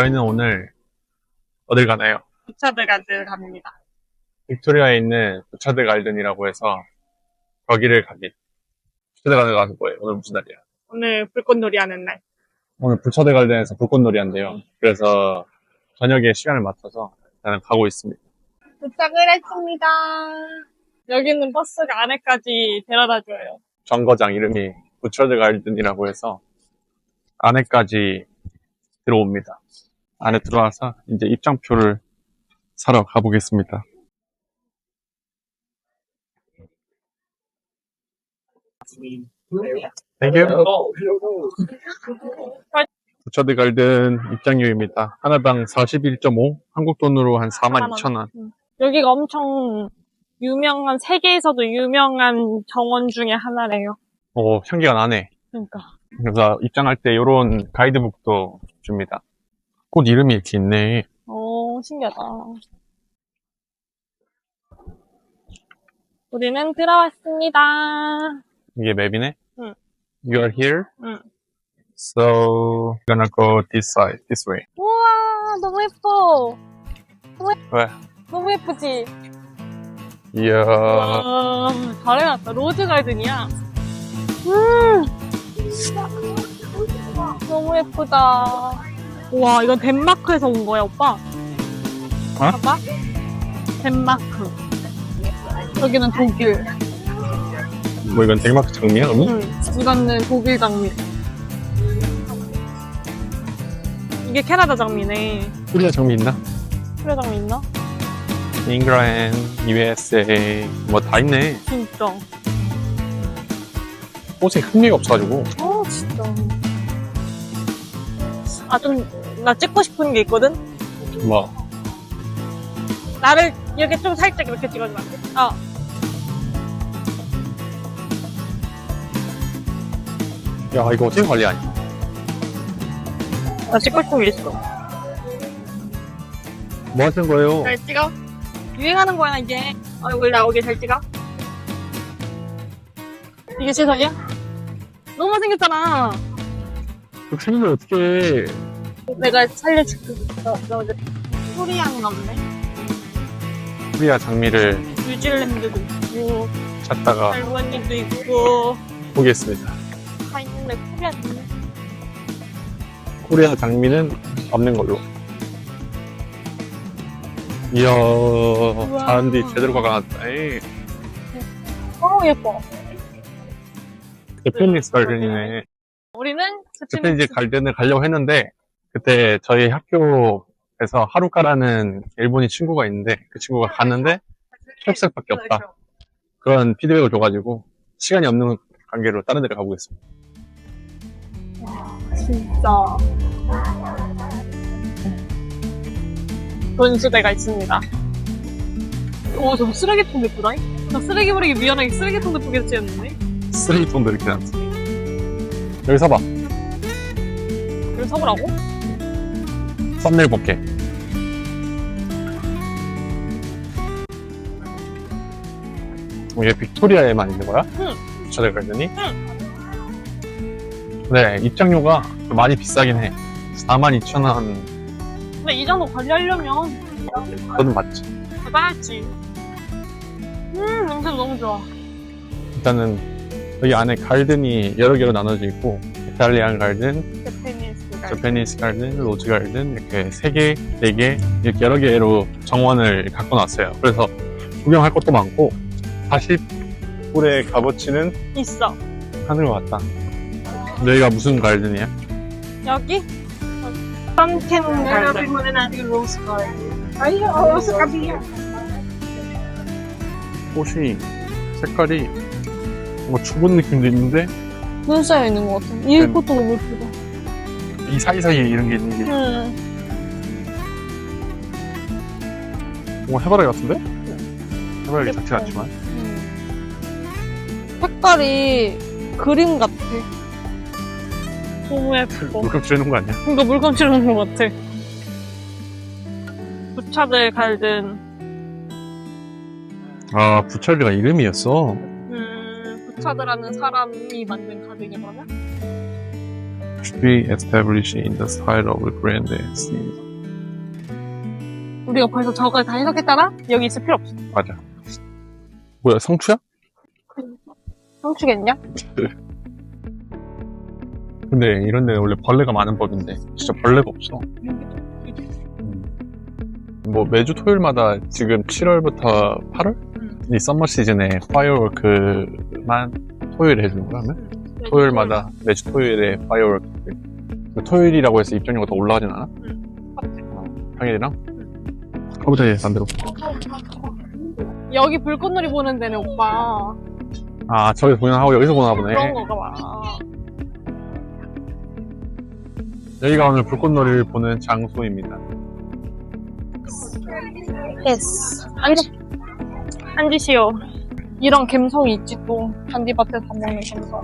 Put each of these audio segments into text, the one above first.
저희는 오늘 어딜 가나요? 부차들 가들 갑니다. 빅토리아에 있는 부차드 갈든이라고 해서 거기를 가기. 부차드 갈든 가서 뭐예요? 오늘 무슨 날이야? 오늘 불꽃놀이 하는 날. 오늘 부차드 갈든에서 불꽃놀이 한대요. 그래서 저녁에 시간을 맞춰서 나는 가고 있습니다. 도착을 했습니다. 여기는 버스가 안에까지 데려다 줘요. 정거장 이름이 부차드 갈든이라고 해서 안에까지 들어옵니다. 안에 들어와서 이제 입장표를 사러 가보겠습니다. 땡큐. 부처드 갈든 입장료입니다. 하나당 41.5, 한국 돈으로 한 42,000원. 여기가 엄청 유명한, 세계에서도 유명한 정원 중에 하나래요. 오, 향기가 나네. 그러니까. 그래서 입장할 때 이런 가이드북도 줍니다. 꽃 이름이 이렇게 있네. 오, 신기하다. 우리는 들어왔습니다. 이게 맵이네. 응. You are here. 응. So, gonna go this side, this way. 우와, 너무 예뻐. 왜? 너무 예쁘지? 이야. 와, 잘 해놨다. 로즈 가든이야. 음. 너무 예쁘다. 와, 이건 덴마크에서 온 거야, 오빠. 봐봐. 덴마크. 여기는 독일. 뭐 이건 덴마크 장미야, 그러면? 응. 이거는 독일 장미. 이게 캐나다 장미네. 우리가 장미 있나? 캐나다 장미 있나? 잉글랜드, USA, 뭐 다 있네. 진짜. 꽃에 흥미가 없어가지고. 어, 진짜. 아, 좀, 나 찍고 싶은 게 있거든? 뭐, 나를 이렇게 좀 살짝 이렇게 찍어주면 안 돼? 어. 야, 이거 어떻게 관리하니? 나 찍고 싶은 게 있어. 뭐 하시는 거예요? 잘 찍어? 유행하는 거야, 이게. 얼굴 나오게 잘 찍어? 이게 최선이야? 너무 생겼잖아. 욕심을 어떻게 해. 내가 살려줄게. 너, 너, 너. 소리향 없네. 코리아 장미를 뉴질랜드도 있고, 찾다가 달원님도 있고, 보겠습니다. 다 있는데 코리아 있네. 코리아 장미는 없는 걸로. 이야, 자연디 제대로 가까웠다. 에이, 어, 예뻐. 제페니스 갈든이네. 우리는 제페니스 갈든을 가려고 했는데, 그때 저희 학교에서 하루카라는 일본인 친구가 있는데, 그 친구가 갔는데, 초록색밖에 없다. 그런 피드백을 줘가지고, 시간이 없는 관계로 다른 데를 가보겠습니다. 진짜 분수대가 있습니다. 오, 저 쓰레기통 예쁘다. 나 쓰레기 버리기 미안하게 쓰레기통 예쁘게 찍었는데. 쓰레기통도 이렇게 놨어. 여기 서봐. 여기 서보라고? 썸네일 볼게. 이게 빅토리아에만 있는 거야? 응. 부차들 갈든이? 네, 입장료가 좀 많이 비싸긴 해. 42,000원, 근데 이 정도 관리하려면 그건 맞지. 해봐야지. 음, 냄새 너무 좋아. 일단은 여기 안에 갈든이 여러 개로 나눠져 있고, 이탈리안 갈든, 저페니스 갈든, 로즈 갈든, 이렇게 세 개, 네 개, 이렇게 여러 개로 정원을 갖고 놨어요. 그래서 구경할 것도 많고, 40불의 값어치는 있어. 하는 것 같다. 너희가 무슨 갈든이야? 여기? 선캔 갈든. 로스 갈든. 꽃이 색깔이 뭔가 죽은 느낌도 있는데 눈 쌓여 있는 것 같아. 이 음. 꽃도 너무 예쁘다. 이 사이사이에 이런 게 있는 게 음. 뭔가 해바라기 같은데? 해바라기 자체 예뻐. 같지만 음. 색깔이 그림 같아. 너무 예뻐. 물감 쥐는 거 아니야? 뭔가 물감 칠하는 것 같아. 부차들 갈든, 아 부찰리가 이름이었어 음, 부차드라는 사람이 만든 가든이거든? should be established in the style of grand scene. 우리가 벌써 저걸 다 해석했잖아? 여기 있을 필요 없어. 맞아. 뭐야, 성추야? 상추겠냐? 근데 이런 데는 원래 벌레가 많은 법인데 진짜 벌레가 없어. 뭐 매주 토요일마다 지금 7월부터 8월? 이 썸머 시즌에 파이어워크 만 토요일에 해주는 거야, 그러면? 토요일마다 매주 토요일에 파이어워크. 그 토요일이라고 해서 입장료가 더 올라가진 않아? 어, 평일이랑? 가보자, 얘, 반대로. 여기 불꽃놀이 보는 데는 오빠. 아, 저기서 공연하고 여기서 보나 보네. 그런 거가 봐. 여기가 오늘 불꽃놀이를 보는 장소입니다. 예스. 앉으, 앉으시오. 이런 감성이 있지 또. 잔디밭에서 먹는 감성.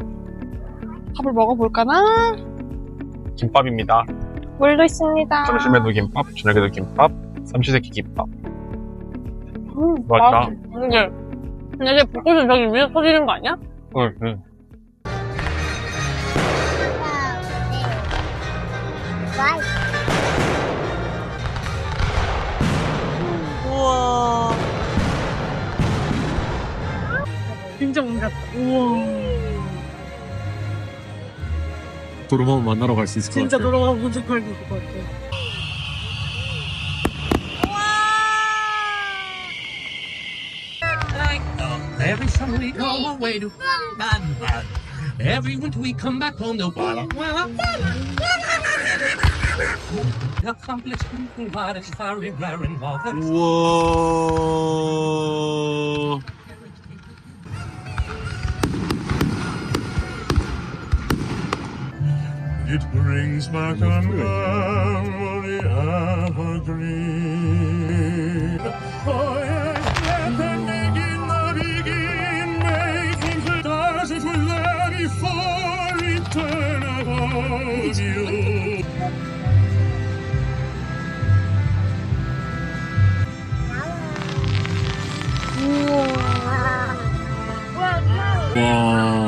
밥을 먹어볼까나? 김밥입니다. 물도 있습니다. 점심에도 김밥, 저녁에도 김밥, 삼시세끼 김밥. 음, 맛있다. 맛있- 근데, 근데 이제 불꽃은 저기 위에 터지는 거 아니야? 응, 응. 우와. 진짜. 우와. 도로만 만나러 갈 수 있을 것 진짜 같아요. 돌아가면 먼저 걸고 있을 것 같아. Every summer we go away to bad, bad. Every winter we come back home to walla, walla, The complex drinking water is fiery, glaring water. 우와. It brings back a memory evergreen. Oh, yes, let the begin, the begin, making the stars it will there before eternal you. 와.